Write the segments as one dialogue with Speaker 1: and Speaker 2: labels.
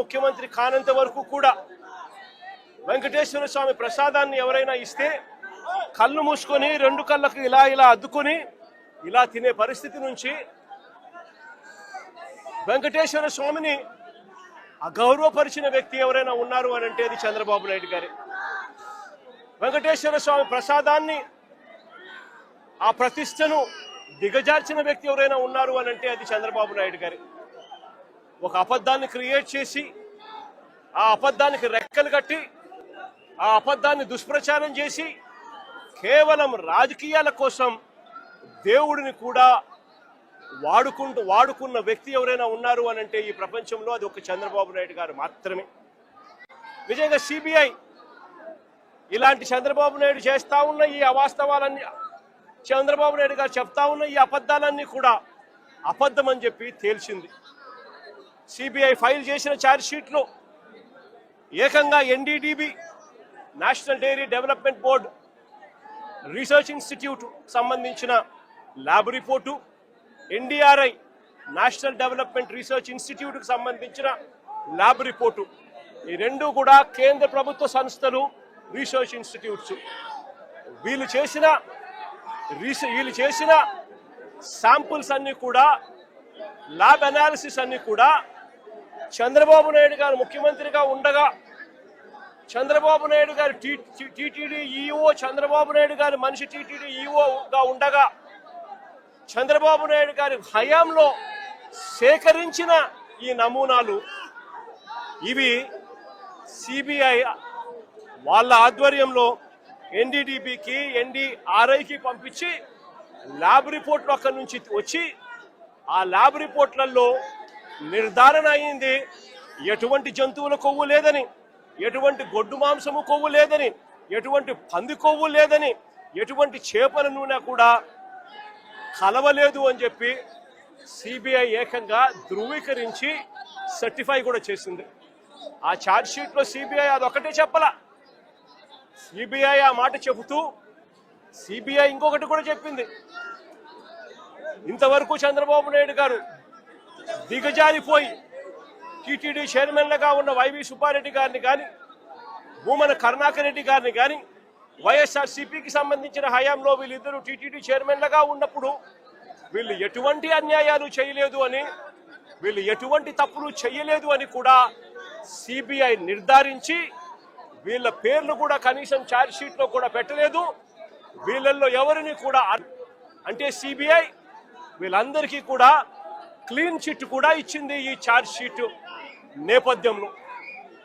Speaker 1: ముఖ్యమంత్రి కానంత వరకు కూడా వెంకటేశ్వర స్వామి ప్రసాదాన్ని ఎవరైనా ఇస్తే కళ్ళు మూసుకొని రెండు కళ్ళకు ఇలా ఇలా అద్దుకొని ఇలా తినే పరిస్థితి నుంచి వెంకటేశ్వర స్వామిని అగౌరవపరిచిన వ్యక్తి ఎవరైనా ఉన్నారు అని అంటే అది చంద్రబాబు నాయుడు గారి వెంకటేశ్వర స్వామి ప్రసాదాన్ని ఆ ప్రతిష్టను దిగజార్చిన వ్యక్తి ఎవరైనా ఉన్నారు అని అంటే అది చంద్రబాబు నాయుడు గారి ఒక అబద్ధాన్ని క్రియేట్ చేసి ఆ అబద్ధానికి రెక్కలు కట్టి ఆ అబద్ధాన్ని దుష్ప్రచారం చేసి కేవలం రాజకీయాల కోసం దేవుడిని కూడా వాడుకుంటూ వాడుకున్న వ్యక్తి ఎవరైనా ఉన్నారు అని అంటే ఈ ప్రపంచంలో అది ఒక చంద్రబాబు నాయుడు గారు మాత్రమే నిజంగా సిబిఐ ఇలాంటి చంద్రబాబు నాయుడు చేస్తా ఉన్న ఈ అవాస్తవాలన్నీ చంద్రబాబు నాయుడు గారు చెప్తా ఉన్న ఈ అబద్ధాలన్నీ కూడా అబద్ధమని చెప్పి తేల్చింది సిబిఐ ఫైల్ చేసిన ఛార్జ్షీట్ను ఏకంగా NDDB national dairy development board research institute సంబంధించిన lab report NDRI national development research ఇన్స్టిట్యూట్కి సంబంధించిన ల్యాబ్ రిపోర్టు ఈ రెండు కూడా కేంద్ర ప్రభుత్వ సంస్థలు రీసెర్చ్ ఇన్స్టిట్యూట్స్ వీళ్ళు చేసిన వీళ్ళు చేసిన శాంపుల్స్ అన్నీ కూడా ల్యాబ్ అనాలిసిస్ అన్నీ కూడా చంద్రబాబు నాయుడు గారు ముఖ్యమంత్రిగా ఉండగా చంద్రబాబు నాయుడు గారు టీటీడీ ఈఓ చంద్రబాబు నాయుడు గారు మనిషి టీటీడీ ఈఓగా ఉండగా చంద్రబాబు నాయుడు గారి హయాంలో సేకరించిన ఈ నమూనాలు ఇవి సిబిఐ వాళ్ళ ఆధ్వర్యంలో ఎన్డీడీబీకి ఎన్డీఆర్ఐకి పంపించి ల్యాబ్ రిపోర్ట్లు అక్కడి నుంచి వచ్చి ఆ ల్యాబ్ రిపోర్ట్లలో నిర్ధారణ అయింది ఎటువంటి జంతువుల కొవ్వు లేదని ఎటువంటి గొడ్డు మాంసము కొవ్వు లేదని ఎటువంటి పంది కొవ్వు లేదని ఎటువంటి చేపల నూనె కూడా కలవలేదు అని చెప్పి సిబిఐ ఏకంగా ధృవీకరించి సర్టిఫై కూడా చేసింది ఆ ఛార్జ్షీట్లో సిబిఐ అదొకటే చెప్పాల సిబిఐ ఆ మాట చెబుతూ సిబిఐ ఇంకొకటి కూడా చెప్పింది ఇంతవరకు చంద్రబాబు నాయుడు గారు దిగజారిపోయి టీటీడీ చైర్మన్లుగా ఉన్న వైవి సుబ్బారెడ్డి గారిని కానీ భూమన కరుణాకర్ రెడ్డి గారిని కానీ వైఎస్ఆర్సీపీకి సంబంధించిన హయాంలో వీళ్ళిద్దరూ టీటీడీ చైర్మన్లుగా ఉన్నప్పుడు వీళ్ళు ఎటువంటి అన్యాయాలు చేయలేదు అని వీళ్ళు ఎటువంటి తప్పులు చేయలేదు అని కూడా సిబిఐ నిర్ధారించి వీళ్ళ పేర్లు కూడా కనీసం ఛార్జ్షీట్లో కూడా పెట్టలేదు వీళ్ళల్లో ఎవరిని కూడా అంటే సిబిఐ వీళ్ళందరికీ కూడా క్లీన్ చిట్ కూడా ఇచ్చింది ఈ ఛార్జ్ షీట్ నేపథ్యంలో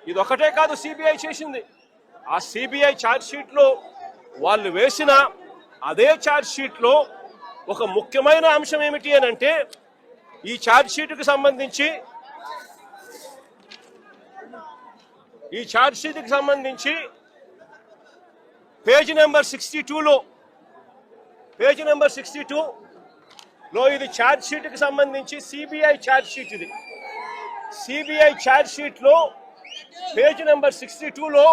Speaker 1: ఇది ఒకటే కాదు సిబిఐ చేసింది ఆ సిబిఐ ఛార్జ్ షీట్లో వాళ్ళు వేసిన అదే ఛార్జ్ షీట్లో ఒక ముఖ్యమైన అంశం ఏమిటి అని అంటే ఈ ఛార్జ్ షీట్కి సంబంధించి ఈ ఛార్జ్ షీట్కి సంబంధించి పేజ్ నెంబర్ సిక్స్టీ టూలో పేజ్ నెంబర్ సిక్స్టీ టూ లో ఇది ఛార్జ్ షీట్కి సంబంధించి సిబిఐ ఛార్జ్ షీట్ ఇది CBI charge page number sixty టూలో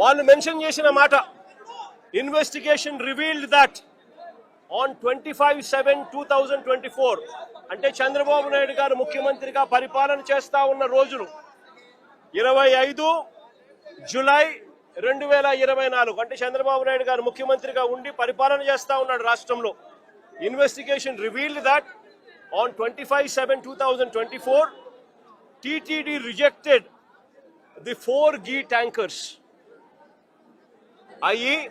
Speaker 1: వాళ్ళు మెన్షన్ చేసిన మాట investigation revealed that on twenty five seven two thousand twenty four అంటే చంద్రబాబు నాయుడు గారు ముఖ్యమంత్రిగా పరిపాలన చేస్తా ఉన్న రోజులు ఇరవై ఐదు జులై రెండు వేల ఇరవై నాలుగు అంటే చంద్రబాబు నాయుడు గారు ముఖ్యమంత్రిగా ఉండి పరిపాలన చేస్తా ఉన్నాడు రాష్ట్రంలో investigation revealed that on 25 7 2024, TTD rejected the four G tankers, i.e.,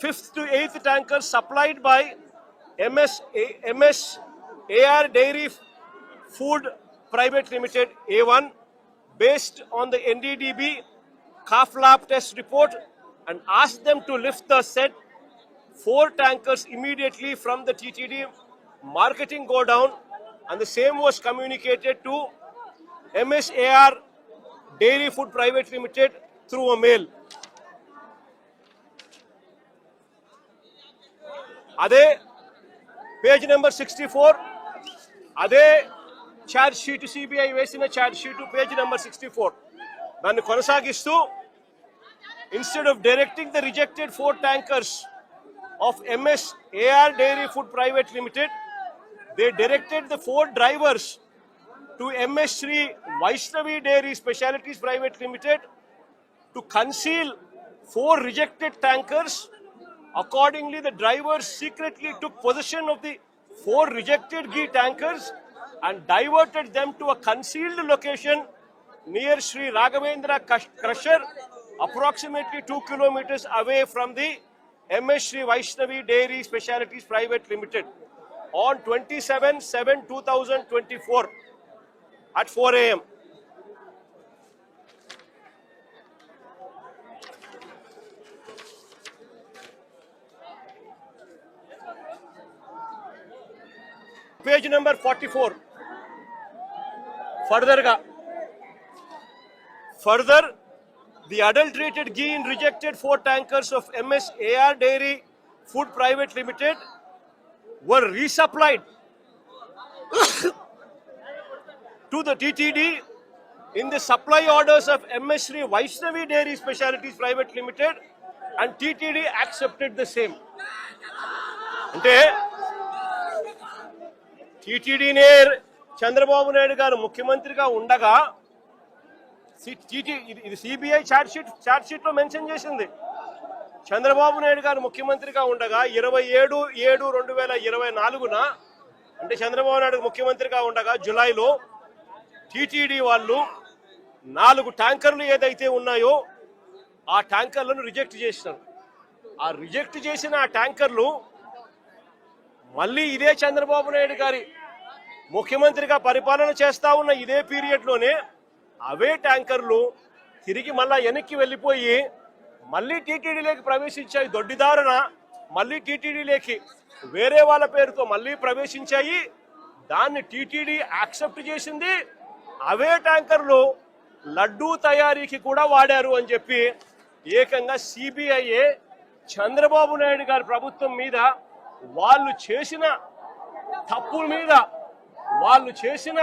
Speaker 1: fifth to eighth tankers supplied by MS, MS AR Dairy Food Private Limited A1 based on the NDDB calf lab test report and asked them to lift the said four tankers immediately from the TTD marketing go down and the same was communicated to MSAR Dairy Food Private Limited through a mail. అదే page number sixty four అదే charge sheet CBI వేసిన charge sheet page number sixty four దాన్ని కొనసాగిస్తూ instead of directing the rejected four tankers of MS AR Dairy Food Private Limited, they directed the four drivers to MS Sri Vaishnavi Dairy Specialities Private Limited to conceal four rejected tankers. Accordingly, the drivers secretly took possession of the four rejected ghee tankers and diverted them to a concealed location near Sri Raghavendra Crusher, approximately 2 kilometers away from the MS Shri Vaishnavi Dairy Specialities Private Limited on 27/7/2024 at 4 a.m. Page number 44. Further The adulterated ghee in rejected four tankers of MS AR Dairy Food Private Limited were resupplied to the TTD in the supply orders of MS Sri Vaishnavi Dairy Specialities Private Limited and TTD accepted the same. అంటే టీటీడీనే చంద్రబాబు నాయుడు గారు ముఖ్యమంత్రిగా ఉండగా ఇది CBI charge sheet charge mention చేసింది చంద్రబాబు నాయుడు గారు ముఖ్యమంత్రిగా ఉండగా ఇరవై ఏడు ఏడు రెండు వేల ఇరవై నాలుగున అంటే చంద్రబాబు నాయుడు ముఖ్యమంత్రిగా ఉండగా జులైలో టీటీడీ వాళ్ళు నాలుగు ట్యాంకర్లు ఏదైతే ఉన్నాయో ఆ ట్యాంకర్లను రిజెక్ట్ చేసినారు ఆ రిజెక్ట్ చేసిన ఆ ట్యాంకర్లు మళ్ళీ ఇదే చంద్రబాబు నాయుడు గారి ముఖ్యమంత్రిగా పరిపాలన చేస్తా ఉన్న ఇదే పీరియడ్లోనే అవే ట్యాంకర్లు తిరిగి మళ్ళా వెనక్కి వెళ్ళిపోయి మళ్ళీ టీటీడీలోకి ప్రవేశించాయి దొడ్డిదారున మళ్ళీ టీటీడీలోకి వేరే వాళ్ళ పేరుతో మళ్ళీ ప్రవేశించాయి దాన్ని టీటీడీ యాక్సెప్ట్ చేసింది అవే ట్యాంకర్లు లడ్డూ తయారీకి కూడా వాడారు అని చెప్పి ఏకంగా సిబిఐఏ చంద్రబాబు నాయుడు గారి ప్రభుత్వం మీద వాళ్ళు చేసిన తప్పుల మీద వాళ్ళు చేసిన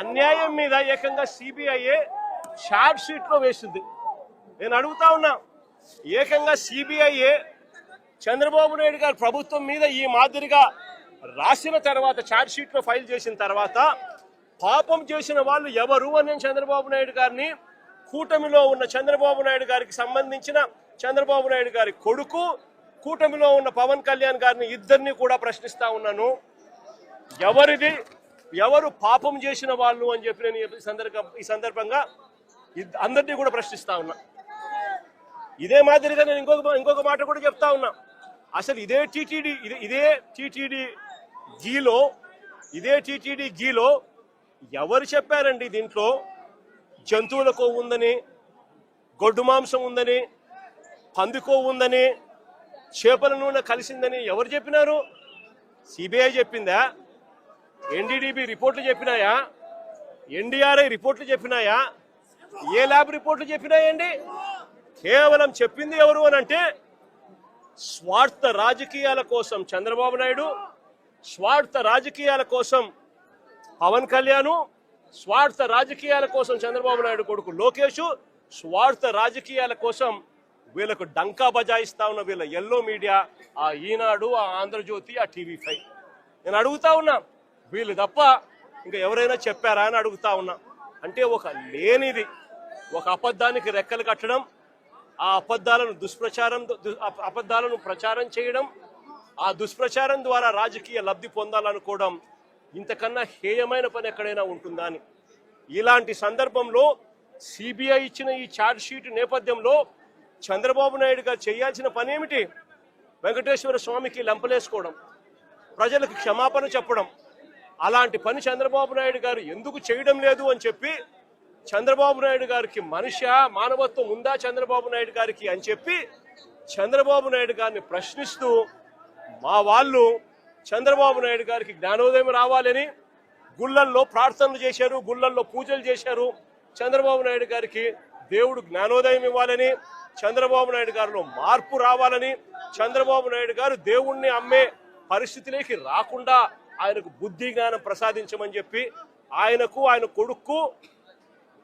Speaker 1: అన్యాయం మీద ఏకంగా సిబిఐఏ షార్ట్ లో వేసింది నేను అడుగుతా ఉన్నా ఏకంగా సిబిఐఏ చంద్రబాబు నాయుడు గారి ప్రభుత్వం మీద ఈ మాదిరిగా రాసిన తర్వాత ఛార్జ్ లో ఫైల్ చేసిన తర్వాత పాపం చేసిన వాళ్ళు ఎవరు అని నేను చంద్రబాబు నాయుడు గారిని కూటమిలో ఉన్న చంద్రబాబు నాయుడు గారికి సంబంధించిన చంద్రబాబు నాయుడు గారి కొడుకు కూటమిలో ఉన్న పవన్ కళ్యాణ్ గారిని ఇద్దరిని కూడా ప్రశ్నిస్తా ఉన్నాను ఎవరిది ఎవరు పాపం చేసిన వాళ్ళు అని చెప్పి నేను ఈ సందర్భ ఈ సందర్భంగా అందరినీ కూడా ప్రశ్నిస్తా ఉన్నా ఇదే మాదిరిగా నేను ఇంకొక ఇంకొక మాట కూడా చెప్తా ఉన్నా అసలు ఇదే టీటీడీ ఇదే ఇదే టీటీడీ గీలో ఇదే టీటీడీ గీలో ఎవరు చెప్పారండి దీంట్లో జంతువుల కొవ్వు ఉందని గొడ్డు మాంసం ఉందని పందుకో ఉందని చేపల నూనె కలిసిందని ఎవరు చెప్పినారు సిబిఐ చెప్పిందా ఎన్డీడీపీ రిపోర్ట్లు చెప్పినాయా ఎన్డీఆర్ఐ రిపోర్ట్లు చెప్పినాయా ఏ ల్యాబ్ రిపోర్ట్లు చెప్పినాయండి కేవలం చెప్పింది ఎవరు అని అంటే స్వార్థ రాజకీయాల కోసం చంద్రబాబు నాయుడు స్వార్థ రాజకీయాల కోసం పవన్ కళ్యాణ్ స్వార్థ రాజకీయాల కోసం చంద్రబాబు నాయుడు కొడుకు లోకేష్ స్వార్థ రాజకీయాల కోసం వీళ్ళకు డంకా బజాయిస్తా ఉన్న వీళ్ళ ఎల్లో మీడియా ఆ ఈనాడు ఆ ఆంధ్రజ్యోతి ఆ టీవీ ఫైవ్ నేను అడుగుతా ఉన్నా వీళ్ళు తప్ప ఇంకా ఎవరైనా చెప్పారా అని అడుగుతా ఉన్నా అంటే ఒక లేనిది ఒక అబద్ధానికి రెక్కలు కట్టడం ఆ అబద్ధాలను దుష్ప్రచారం అబద్ధాలను ప్రచారం చేయడం ఆ దుష్ప్రచారం ద్వారా రాజకీయ లబ్ధి పొందాలనుకోవడం ఇంతకన్నా హేయమైన పని ఎక్కడైనా ఉంటుందా అని ఇలాంటి సందర్భంలో సిబిఐ ఇచ్చిన ఈ ఛార్జ్షీట్ నేపథ్యంలో చంద్రబాబు నాయుడు గారు చేయాల్సిన పని ఏమిటి వెంకటేశ్వర స్వామికి లెంపలేసుకోవడం ప్రజలకు క్షమాపణ చెప్పడం అలాంటి పని చంద్రబాబు నాయుడు గారు ఎందుకు చేయడం లేదు అని చెప్పి చంద్రబాబు నాయుడు గారికి మనిషి మానవత్వం ఉందా చంద్రబాబు నాయుడు గారికి అని చెప్పి చంద్రబాబు నాయుడు గారిని ప్రశ్నిస్తూ మా వాళ్ళు చంద్రబాబు నాయుడు గారికి జ్ఞానోదయం రావాలని గుళ్ళల్లో ప్రార్థనలు చేశారు గుళ్ళల్లో పూజలు చేశారు చంద్రబాబు నాయుడు గారికి దేవుడు జ్ఞానోదయం ఇవ్వాలని చంద్రబాబు నాయుడు గారిలో మార్పు రావాలని చంద్రబాబు నాయుడు గారు దేవుణ్ణి అమ్మే పరిస్థితిలోకి రాకుండా ఆయనకు బుద్ధి జ్ఞానం ప్రసాదించమని చెప్పి ఆయనకు ఆయన కొడుక్కు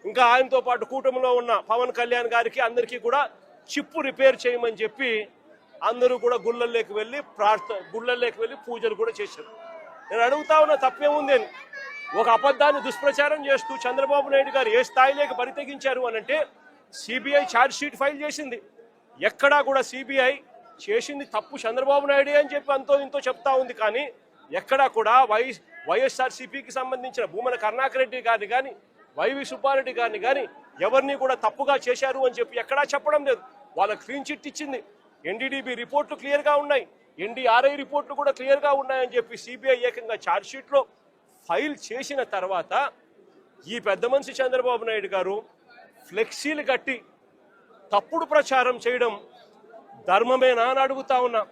Speaker 1: ఇంకా ఆయనతో పాటు కూటమిలో ఉన్న పవన్ కళ్యాణ్ గారికి అందరికీ కూడా చిప్పు రిపేర్ చేయమని చెప్పి అందరూ కూడా గుళ్ళల్లోకి వెళ్ళి ప్రార్థ గుళ్ళల్లోకి వెళ్ళి పూజలు కూడా చేశారు నేను అడుగుతా ఉన్న తప్పేముంది అని ఒక అబద్ధాన్ని దుష్ప్రచారం చేస్తూ చంద్రబాబు నాయుడు గారు ఏ స్థాయిలోకి బరితెగించారు అని అంటే సిబిఐ షీట్ ఫైల్ చేసింది ఎక్కడా కూడా సిబిఐ చేసింది తప్పు చంద్రబాబు నాయుడే అని చెప్పి అంతో ఇంతో చెప్తా ఉంది కానీ ఎక్కడా కూడా వై వైఎస్ఆర్సీపీకి సంబంధించిన భూమన కరుణాకర్ రెడ్డి గారిని కానీ వైవి సుబ్బారెడ్డి గారిని కానీ ఎవరిని కూడా తప్పుగా చేశారు అని చెప్పి ఎక్కడా చెప్పడం లేదు వాళ్ళకు క్లీన్ చిట్ ఇచ్చింది ఎన్డీడీబీ రిపోర్ట్లు క్లియర్గా ఉన్నాయి ఎన్డీఆర్ఐ రిపోర్ట్లు కూడా క్లియర్గా ఉన్నాయని చెప్పి సిబిఐ ఏకంగా ఛార్జ్షీట్లో ఫైల్ చేసిన తర్వాత ఈ పెద్ద మనిషి చంద్రబాబు నాయుడు గారు ఫ్లెక్సీలు కట్టి తప్పుడు ప్రచారం చేయడం ధర్మమేనా అని అడుగుతా ఉన్నా